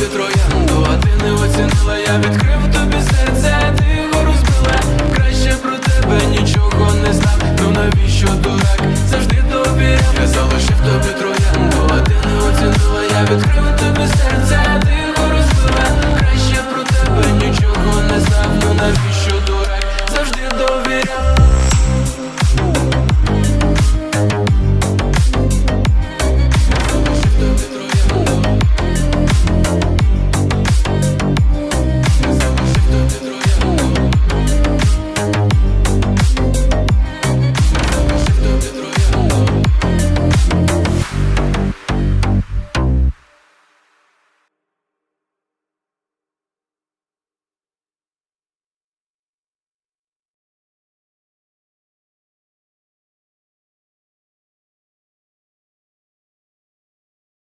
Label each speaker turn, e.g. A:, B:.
A: Тобі троянду, а ти не оцінила, я відкрив тобі серце, ти його розбила. Краще про тебе нічого не знав, ну навіщо дурак, завжди тобі? Я залишив тобі троянду, а ти не оцінила, я відкрив